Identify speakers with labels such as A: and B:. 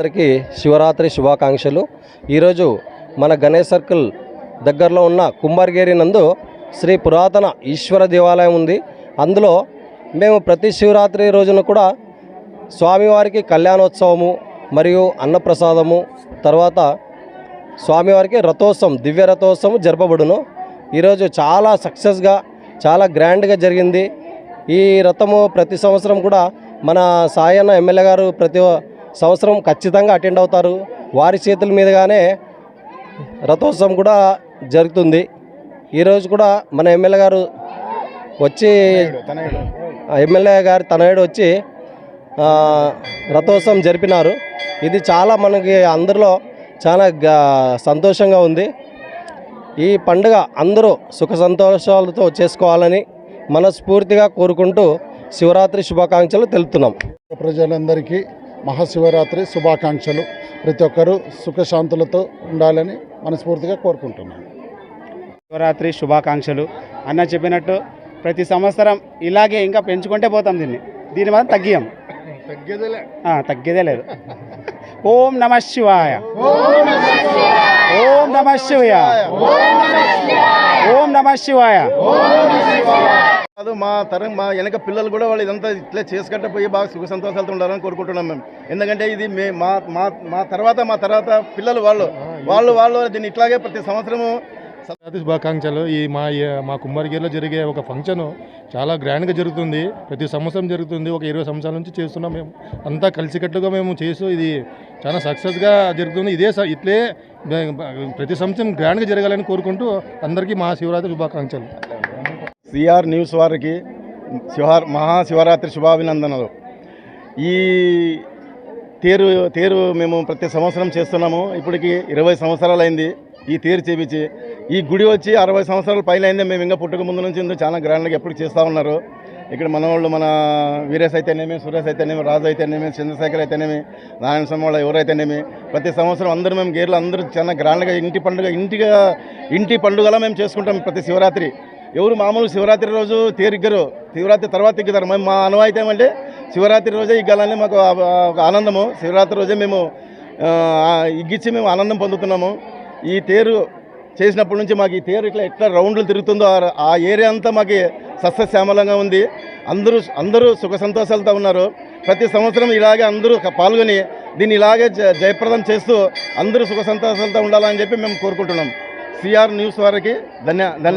A: అందరికీ శివరాత్రి శుభాకాంక్షలు. ఈరోజు మన గణేష్ సర్కిల్ దగ్గరలో ఉన్న కుంభార్గేరి నందు శ్రీ పురాతన ఈశ్వర దేవాలయం ఉంది. అందులో మేము ప్రతి శివరాత్రి రోజున కూడా స్వామివారికి కళ్యాణోత్సవము మరియు అన్నప్రసాదము తర్వాత స్వామివారికి రథోత్సవం దివ్య రథోత్సవం జరపబడును. ఈరోజు చాలా సక్సెస్గా చాలా గ్రాండ్గా జరిగింది. ఈ రథము ప్రతి సంవత్సరం కూడా మన సాయన్న ఎమ్మెల్యే గారు ప్రతి సంవత్సరం ఖచ్చితంగా అటెండ్ అవుతారు. వారి చేతుల మీదుగానే రథోత్సవం కూడా జరుగుతుంది. ఈరోజు కూడా మన ఎమ్మెల్యే గారు వచ్చి ఎమ్మెల్యే గారి తనయుడు వచ్చి రథోత్సవం జరిపినారు. ఇది చాలా మనకి అందరిలో చాలా గా- సంతోషంగా ఉంది. ఈ పండుగ అందరూ సుఖ సంతోషాలతో చేసుకోవాలని మనస్ఫూర్తిగా కోరుకుంటూ శివరాత్రి శుభాకాంక్షలు తెలుపుతున్నాం.
B: ప్రజలందరికీ మహాశివరాత్రి శుభాకాంక్షలు. ప్రతి ఒక్కరూ సుఖశాంతులతో ఉండాలని మనస్ఫూర్తిగా కోరుకుంటున్నాను.
C: శివరాత్రి శుభాకాంక్షలు. అన్న చెప్పినట్టు ప్రతి సంవత్సరం ఇలాగే ఇంకా పెంచుకుంటే పోతాం దీన్ని. దీని మాత్రం తగ్గియం. ఆ, తగ్గేదే లేదు. ఓం నమ శివాయ. ఓం నమ శివాయ. ఓం నమ శివాయ.
D: మా తరం మా వెనక పిల్లలు కూడా వాళ్ళు ఇదంతా ఇట్లా చేసుకుంటే పోయి బాగా సుఖ సంతోషాలతో ఉండాలని కోరుకుంటున్నాం మేము. ఎందుకంటే ఇది మే మా మా మా తర్వాత మా తర్వాత పిల్లలు వాళ్ళు. వాళ్ళు వాళ్ళు దీన్ని ఇట్లాగే ప్రతి సంవత్సరము
E: శుభాకాంక్షలు. ఈ మా మా కుమ్మరిగిరిలో జరిగే ఒక ఫంక్షన్ చాలా గ్రాండ్గా జరుగుతుంది. ప్రతి సంవత్సరం జరుగుతుంది. ఒక ఇరవై సంవత్సరాల నుంచి చేస్తున్నాం మేము. అంతా కలిసికట్టుగా మేము చేస్తూ ఇది చాలా సక్సెస్గా జరుగుతుంది. ఇదే ఇట్లే ప్రతి సంవత్సరం గ్రాండ్గా జరగాలని కోరుకుంటూ అందరికీ మా శివరాత్రి శుభాకాంక్షలు.
D: సిఆర్ న్యూస్ వారికి శివార్ మహాశివరాత్రి శుభాభినందనలు. ఈ తేరు తేరు మేము ప్రతి సంవత్సరం చేస్తున్నాము. ఇప్పటికి ఇరవై సంవత్సరాలైంది ఈ తేరు చేపించి. ఈ గుడి వచ్చి అరవై సంవత్సరాల పైన అయింది మేము ఇంకా పుట్టుక ముందు నుంచి చాలా గ్రాండ్గా ఎప్పుడు చేస్తూ ఉన్నారు. ఇక్కడ మన వాళ్ళు మన వీరేష్ అయితేనేమి సురేష్ అయితేనేమి రాజు అయితేనేమి చంద్రశేఖర్ అయితేనేమి నారాయణ స్వామి వాళ్ళు ఎవరైతేనేమి ప్రతి సంవత్సరం అందరూ మేము గేర్లు అందరూ చాలా గ్రాండ్గా ఇంటి పండుగ ఇంటిగా ఇంటి పండుగలా మేము చేసుకుంటాం ప్రతి శివరాత్రి. ఎవరు మామూలు శివరాత్రి రోజు తీరిగ్గరు. శివరాత్రి తర్వాత ఇగ్గుతారు. మేము మా అనువాయితీ ఏమంటే శివరాత్రి రోజే ఇగ్గాలని మాకు ఒక ఆనందము. శివరాత్రి రోజే మేము ఇగ్గిచ్చి మేము ఆనందం పొందుతున్నాము ఈ తేరు చేసినప్పటి నుంచి మాకు ఈ తేరు ఇట్లా ఎట్లా రౌండ్లు తిరుగుతుందో ఆ- ఏరియా అంతా మాకు సస్యశ్యామలంగా ఉంది. అందరూ అందరూ సుఖ సంతోషాలతో ఉన్నారు. ప్రతి సంవత్సరం ఇలాగే అందరూ పాల్గొని దీన్ని ఇలాగే జ- జయప్రదం చేస్తూ అందరూ సుఖ సంతోషాలతో ఉండాలని చెప్పి మేము కోరుకుంటున్నాం. సిఆర్ న్యూస్ వారికి ధన్య ధన్యవాదాలు.